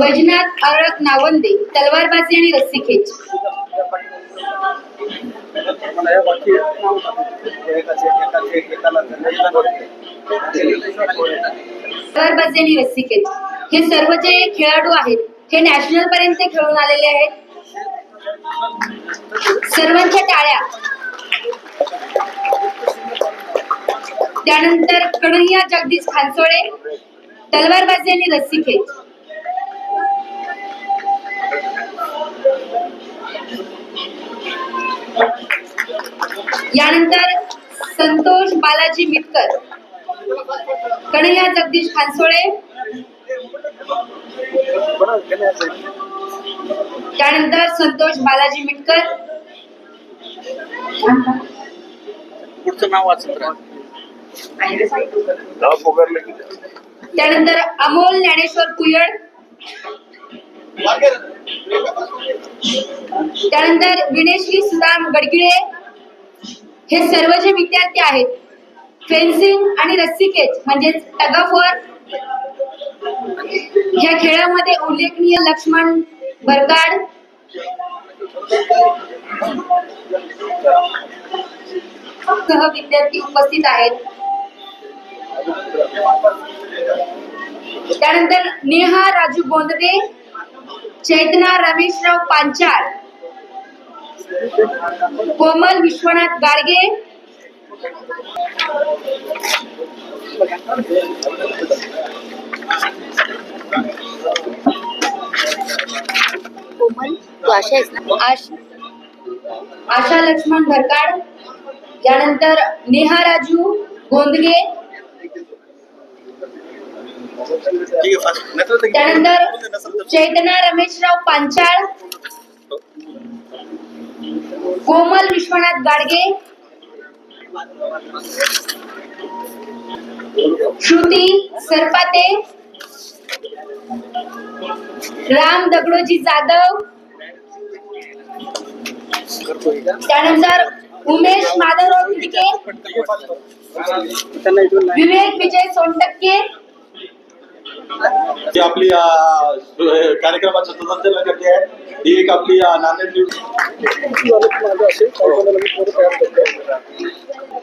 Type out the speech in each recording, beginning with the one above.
वैजनाथ अरक नावंदे तलवारबाजी आणि रस्सीखेच. तलवारबाजी आणि रस्सीखेच. हे सर्व जे खेळाडू आहेत हे नॅशनल पर्यंत खेळून आलेले आहेत. सर्वांच्या टाळ्या. त्यानंतर कन्हैया जगदीश खानसोळे तलवारबाजी आणि रस्सीखेच. यानंतर संतोष बालाजी मिटकर कन्हैया जगदीश खानसोळे त्यानंतर संतोष बालाजी मिटकर. पुढचं नाव वाचत त्यानंतर अमोल ज्ञानेश्वर कुयड त्यानंतर विनेश्री सुदाम गडगिळे हे सर्व जे विद्यार्थी आहेत फेन्सिंग आणि रस्सीकेच म्हणजेच टगाफोर या खेळामध्ये उल्लेखनीय लक्ष्मण बरकाड सह विद्यार्थी उपस्थित आहेत. त्यानंतर नेहा राजू गोंदडे चैतना रमेशराव पांचाळ कोमल विश्वनाथ गाडगे कोमल तू आशा आहेस ना? आश आशा लक्ष्मण भरकाड यानंतर नेहा राजू गोंदगे ठीक आहे फास्ट नसेल तर- त्यानंतर चैतना रमेशराव पांचाळ कोमल विश्वनाथ गाडगे श्रुती सरपाते राम दगडोजी जाधव त्यानंतर उमेश माधवराव तिडके विवेक विजय सोनटक्के ही आपली अ, कार्यक्रमाचं संचालन करते आहे. ही एक आपली नांदेड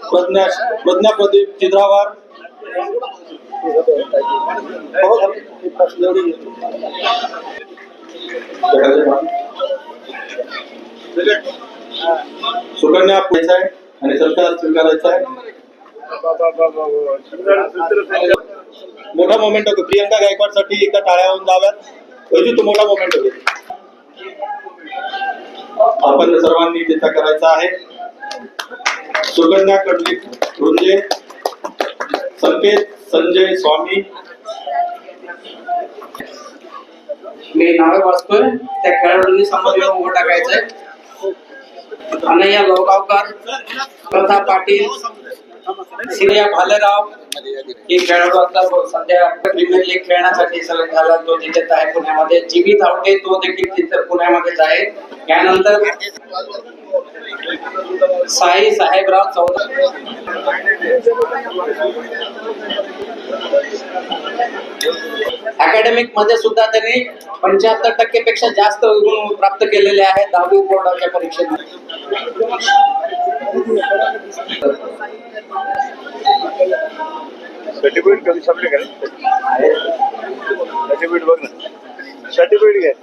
प्रज्ञा प्रज्ञा प्रदीप चिद्रावार. सुकन्या पैसा आहे आणि सरकार स्वीकारायचा आहे. मोठा मोमेंट होतो. प्रियंका गायकवाडसाठी एका टाळ्या होऊन जाव्यात तो मोठा मोमेंट होतो. आपण सर्वांनी चिंता करायचा आहे. सुकन्या कडली रुंजे संकेत संजय स्वामी. मी नावे वाचतोय. त्या खेळाडूंनी संमतीला उभं टाकायचंय. अनय्या लोगावकर प्रताप पाटील सिरिया भालेराव हे खेळाडू आता सध्या प्रीमियर लीग खेळण्यासाठी सिलेक्ट झाला. तो तिथेच आहे पुण्यामध्ये. जीवित आवटे तो देखील तिथे पुण्यामध्येच आहे. त्यानंतर साई साहेबराव चौधरी अकॅडमिकमध्ये सुद्धा त्यांनी पंच्याहत्तर टक्के पेक्षा जास्त गुण प्राप्त केलेले आहेत. दहावी बोर्डाच्या परीक्षेमध्ये सर्टिफिकेट कधी संपले का सर्टिफिकेट बघ ना. सर्टिफिकेट घ्या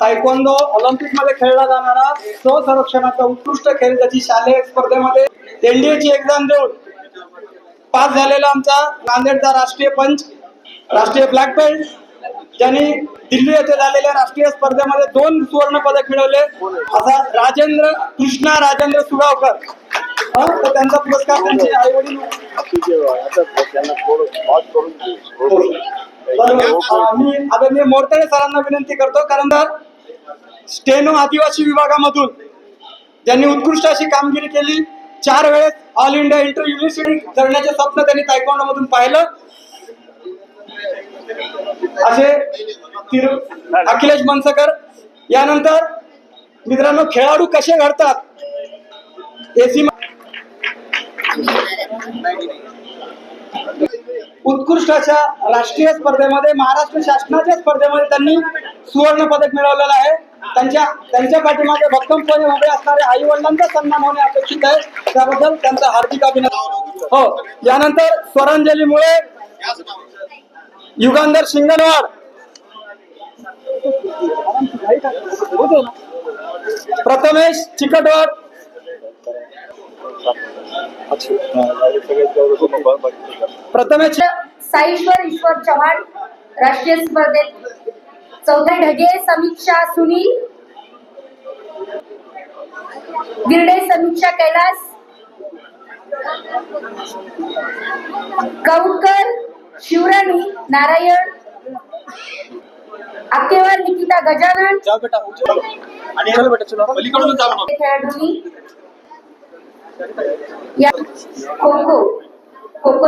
तायकोंदो ऑलिम्पिकमध्ये खेळला जाणारा स्वसंरक्षणाचा उत्कृष्ट खेळ ज्याची शालेय स्पर्धेमध्ये एनडीएची एक्झाम देऊन पास झालेला आमचा नांदेडचा राष्ट्रीय पंच राष्ट्रीय ब्लॅक बेल्ट ज्यांनी दिल्ली येथे झालेल्या राष्ट्रीय स्पर्धेमध्ये दोन सुवर्ण पदक मिळवले. असा राजेंद्र कृष्णा राजेंद्र सुगावकर. हा, तर त्यांचा पुरस्कार त्यांचे आई वडील आता मी आदरणीय मोरतळे सरांना विनंती करतो कारण स्टेनो आदिवासी विभागामधून ज्यांनी उत्कृष्ट अशी कामगिरी केली चार वेळेस ऑल इंडिया इंटर युनिव्हर्सिटी करण्याचे स्वप्न त्यांनी तायकोंडो मधून पाहिलं. असे अखिलेश मनसकर यानंतर मित्रांनो खेळाडू कसे घडतात एसी उत्कृष्ट अशा राष्ट्रीय स्पर्धेमध्ये महाराष्ट्र शासनाच्या स्पर्धेमध्ये त्यांनी सुवर्ण पदक मिळवलेलं आहे. त्यांच्या त्यांच्या पाठीमागे भक्कमपणे उभे असणारे आई वडिलांचा सन्मान होणे अपेक्षित आहे. त्याबद्दल त्यांचा हार्दिक अभिनंदन. हो यानंतर स्वरांजलीमुळे युगांधर शिंगणवाड. प्रथमेश चिकटवाड. प्रथमेश साईश्वर ईश्वर चव्हाण राष्ट्रीय स्पर्धेत चौथे ढगे समीक्षा सुनील. गिरडे समीक्षा कैलास. शिवराणी नारायण आकेवार निकिता गजानन जाओ बेटा आणि चलो बेटा चलो. पलीकडून जा म्हणून. खेळाडूंनी या खो खो खो खो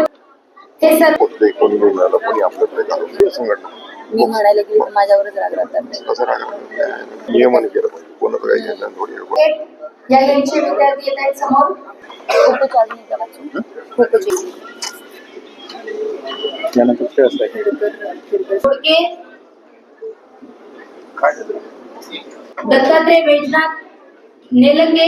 हे सर्व कुठलंही कोणी नाही मिळालं कोणी आपल्याकडे घालून संघटना. मी म्हणायला गेली तर माझ्यावरच राग राहतात. कसं राहिलं नियमाने केलं पाहिजे. कोणाचं काही घेतलं थोडी एक या यांचे विद्यार्थी येत आहेत समोर. खो-खोचे. त्यानंतर खेळ असतात दत्तात्रय वैजनाथ नेलंगे।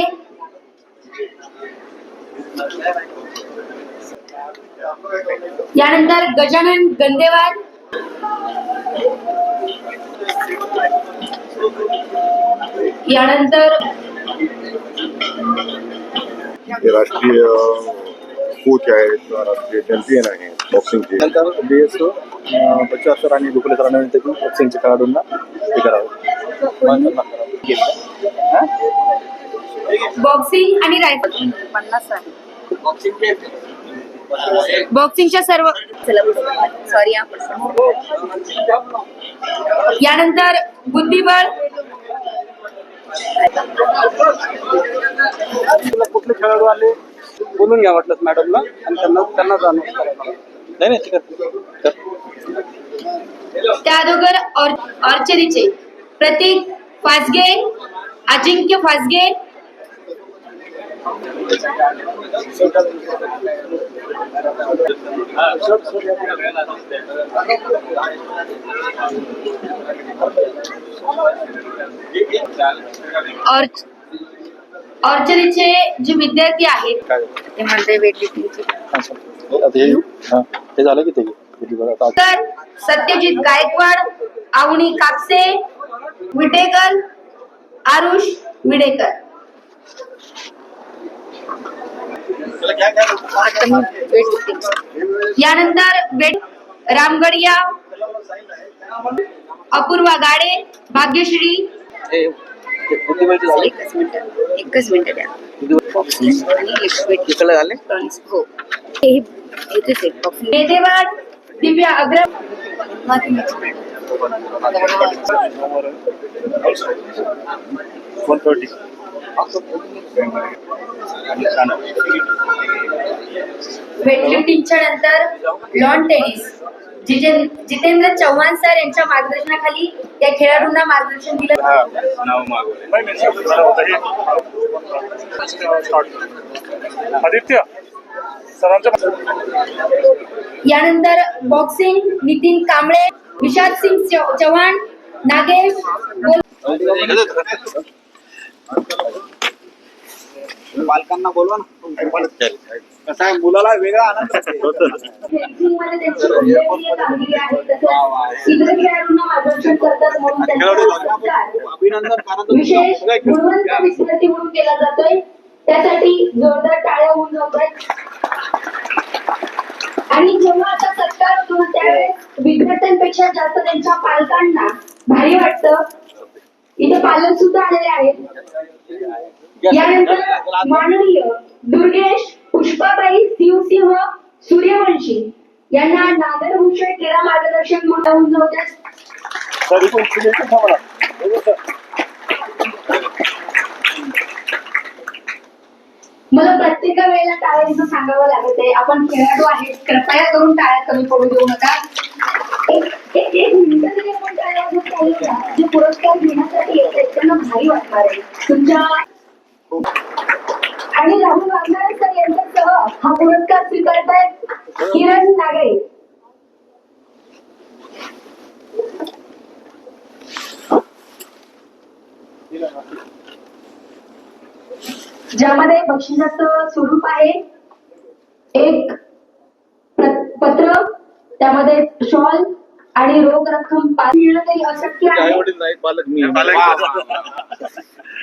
यानंतर गजानन गंदेवार यानंतर राष्ट्रीय कोच आहेत राष्ट्रीय चॅम्पियन आहेत बॉक्सिंगचे नंतर बी एस बच्चू सर आणि दुकुले सरांना विनंती की बॉक्सिंगच्या खेळाडूंना हे करावं. बॉक्सिंग आणि रायफल पन्नास बॉक्सिंगच्या सर्व सॉरी यानंतर बुद्धिबळ. तुला कुठले खेळाडू आले? बोलून घ्या वाटलं मॅडमला आणि त्यांना त्यांना जाणून करायला नहीं नहीं ते कर त्यादोगर और ऑर्चरीचे प्रतीक फासगे अजिंक्य फासगे। और ऑर्चरीचे जे विद्यार्थी है ते म्हणते वेट लिफ्टिंगचे हे हां हे झालं की ते सत्यजित गायकवाड आवणी कापसे विटेकर आरुष विडेकर. यानंतर वेट रामगडिया अपूर्वा गाडे भाग्यश्री. हे एकच मिनिट एकच मिनिट हो मेदेवाड दिव्या अग्र वन थर्टी वेटलिफ्टिंगच्या नंतर lawn tennis. Jiten- Jitendra Chavan sir यांच्या मार्गदर्शनाखाली या खेळाडूंना मार्गदर्शन दिलं. आदित्य यानंतर बॉक्सिंग नितीन कांबळे विशाल सिंग चव्हाण नागेश पालकांना बोलवा ना. कसं आहे मुलाला वेगळा आनंद अभिनंदन विशेष गुणवंत विद्यार्थी म्हणून केला जातोय. त्यासाठी जोरदार टाळ्या होऊन जातोय आणि जेव्हा आता सत्कार होतो ना, त्यावेळेस विद्यार्थ्यांपेक्षा जास्त त्यांच्या पालकांना भारी वाटत. इथे पालक सुद्धा आलेले आहेत. यानंतर माननीय दुर्गेश पुष्पाबाई शिवसिंह सूर्यवंशी यांना नागरभूषण क्रीडा मार्गदर्शक म्हणून होत्या तरी पण तुम्ही इथे थांबा ना. मला प्रत्येक वेळेला टाळ्यांचं सांगावं लागत. आहे आपण खेळाडू आहेत. कृपया करून टाळ्या कमी पडू देऊ नका. एक मिनिटं तरी आपण चालू द्या. जे पुरस्कार घेण्यासाठी येत आहेत त्यांना भारी वाटणार आहे. तुमच्या आणि राहुल वाघमारे सर यांच्यासह हा पुरस्कार स्वीकारतायत किरण नागरे. ज्यामध्ये बक्षिसाचं स्वरूप आहे. एक प्र- पत्र त्यामध्ये शॉल आणि रोख रक्कम पाच मिळणं तरी अशक्य आहे.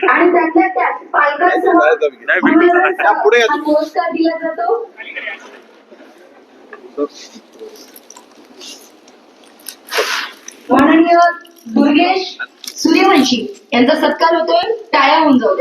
आणि त्यातल्या त्यात पालकांसह पुरस्कार दिला जातो. माननीय दुर्गेश सूर्यवंशी यांचा सत्कार होतोय. टाळ्या होऊन जाऊ